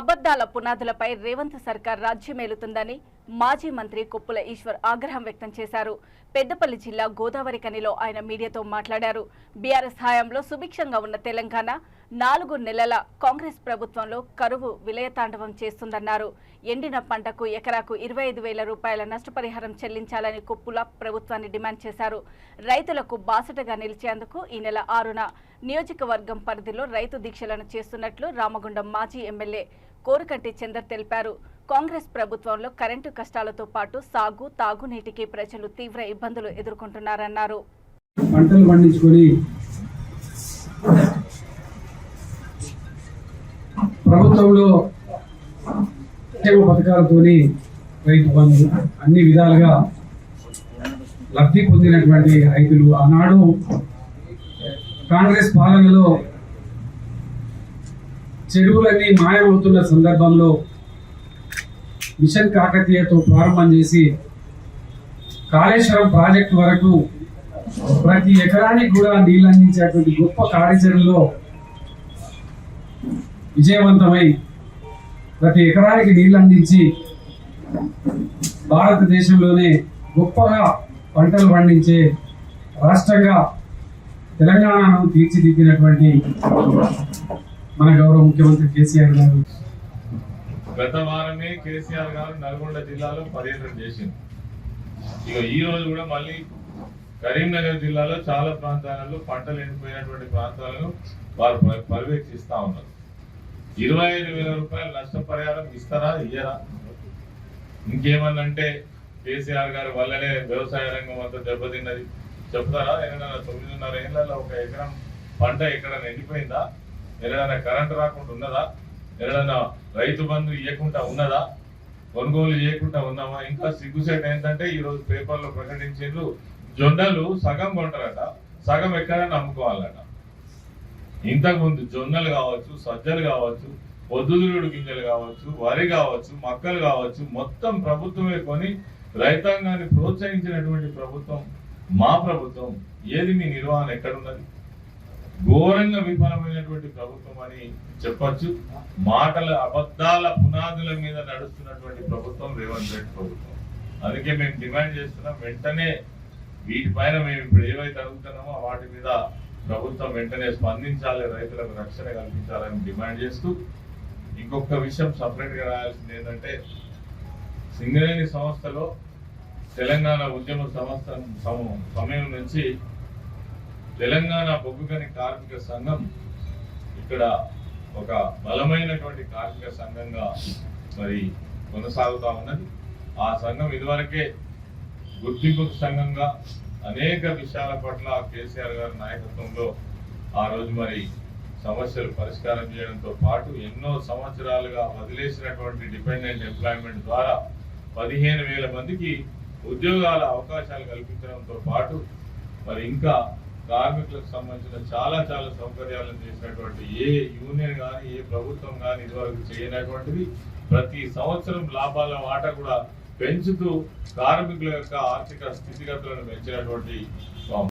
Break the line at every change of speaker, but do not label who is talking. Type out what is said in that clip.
అబద్దాల పునాదులపై రేవంత్ సర్కార్ రాజ్యమేలుతుందని మాజీ మంత్రి కొప్పుల ఈశ్వర్ ఆగ్రహం వ్యక్తం చేశారు. పెద్దపల్లి జిల్లా గోదావరి కనిలో ఆయన మీడియాతో మాట్లాడారు. బీఆర్ఎస్ హయాంలో సుభిక్షంగా ఉన్న తెలంగాణ నాలుగు నెలల కాంగ్రెస్ ప్రభుత్వంలో కరువు విలయతాండవం చేస్తుందన్నారు. ఎండిన పంటకు ఎకరాకు ఇరవై ఐదు వేల రూపాయల నష్టపరిహారం చెల్లించాలని కొప్పుల ప్రభుత్వాన్ని డిమాండ్ చేశారు. రైతులకు బాసటగా నిలిచేందుకు ఈ నెల ఆరున నియోజకవర్గం పరిధిలో రైతు దీక్షలను చేస్తున్నట్లు రామగుండం మాజీ ఎమ్మెల్యే కోరుకంటి చందర్ తెలిపారు. కాంగ్రెస్ ప్రభుత్వంలో కరెంటు కష్టాలతో పాటు సాగు తాగునీటికి ప్రజలు తీవ్ర ఇబ్బందులు ఎదుర్కొంటున్నారన్నారు.
పంటలు పండించుకొని ప్రభుత్వంలో సంక్షేమ పథకాలతోని రైతు బంధు అన్ని విధాలుగా లబ్ధి పొందినటువంటి రైతులు ఆనాడు కాంగ్రెస్ పాలనలో చెరువులన్నీ మాయమవుతున్న సందర్భంలో మిషన్ కాకతీయతో ప్రారంభం చేసి కాళేశ్వరం ప్రాజెక్టు వరకు ప్రతి ఎకరానికి కూడా నీళ్ళు అందించేటువంటి గొప్ప కార్యాచరణలో విజయవంతమై ప్రతి ఎకరానికి నీళ్ళు అందించి భారతదేశంలోనే గొప్పగా పంటలు పండించే రాష్ట్రంగా తెలంగాణను తీర్చిదిద్దినటువంటి మన గౌరవ ముఖ్యమంత్రి కేసీఆర్ గారు.
గత వారమే కేసీఆర్ గారు నల్గొండ జిల్లాలో పర్యటన చేసింది ఇక ఈ రోజు కూడా మళ్ళీ కరీంనగర్ జిల్లాలో చాలా ప్రాంతాలలో పంటలు ఎండిపోయినటువంటి ప్రాంతాలను వారు ప- పర్యవేక్షిస్తా ఉన్నారు. ఇరవై ఐదు వేల రూపాయలు నష్టపరిహారం ఇస్తారా ఇయ్యరా? ఇంకేమన్నంటే కేసీఆర్ గారి వల్లనే వ్యవసాయ రంగం అంతా దెబ్బతిన్నది. చెప్తారా? ఏదైనా తొమ్మిదిన్నర ఏళ్ళలో ఒక ఎకరం పంట ఎక్కడ ఎండిపోయిందా ఏదైనా కరెంట్ రాకుండా ఉన్నదా? ఏదైనా రైతు బంధు ఇవ్వకుండా ఉన్నదా? కొనుగోలు చేయకుండా ఉన్నామా? ఇంకా సిగ్గుసేట్ ఏంటంటే ఈ రోజు పేపర్లో ప్రకటించిండ్రు జొన్నలు సగం కొంటారట సగం ఎక్కడైనా అమ్ముకోవాలట. ఇంతకుముందు జొన్నలు కావచ్చు సజ్జలు కావచ్చు పొద్దుదురుడు గింజలు కావచ్చు వరి కావచ్చు మక్కలు కావచ్చు మొత్తం ప్రభుత్వమే కొని రైతాంగాన్ని ప్రోత్సహించినటువంటి ప్రభుత్వం మా ప్రభుత్వం ఏది మీ నిర్వహణ ఎక్కడున్నది? ఘోరంగా విఫలమైనటువంటి ప్రభుత్వం అని చెప్పచ్చు. మాటల అబద్ధాల పునాదుల మీద నడుస్తున్నటువంటి ప్రభుత్వం రేవంత్ రెడ్డి ప్రభుత్వం. అందుకే మేము డిమాండ్ చేస్తున్నాం వెంటనే వీటిపైన మేము ఇప్పుడు ఏవైతే అడుగుతున్నామో వాటి మీద ప్రభుత్వం వెంటనే స్పందించాలి రైతులకు రక్షణ కల్పించాలని డిమాండ్ చేస్తూ ఇంకొక విషయం సపరేట్గా రాయాల్సింది ఏంటంటే సింగరేణి సంస్థలో తెలంగాణ ఉద్యమ సంవత్సరం సమ- సమయం నుంచి తెలంగాణ బొగ్గుగని కార్మిక సంఘం ఇక్కడ ఒక బలమైనటువంటి కార్మిక సంఘంగా మరి కొనసాగుతా ఉన్నది. ఆ సంఘం ఇదివరకే గుర్తింపు సంఘంగా అనేక విషయాల పట్ల కేసీఆర్ గారి నాయకత్వంలో ఆ రోజు మరి సమస్యలు పరిష్కారం చేయడంతో పాటు ఎన్నో సంవత్సరాలుగా వదిలేసినటువంటి డిపెండెంట్ ఎంప్లాయ్మెంట్ ద్వారా పదిహేను వేల మందికి ఉద్యోగాల అవకాశాలు కల్పించడంతో పాటు మరి ఇంకా కార్మికులకు సంబంధించిన చాలా చాలా సౌకర్యాలను చేసినటువంటి ఏ యూనియన్ కానీ ఏ ప్రభుత్వం కానీ ఇదివరకు చేయనటువంటిది ప్రతి సంవత్సరం లాభాల వాటా కూడా పెంచుతూ కార్మికుల యొక్క ఆర్థిక స్థితిగతులను పెంచినటువంటి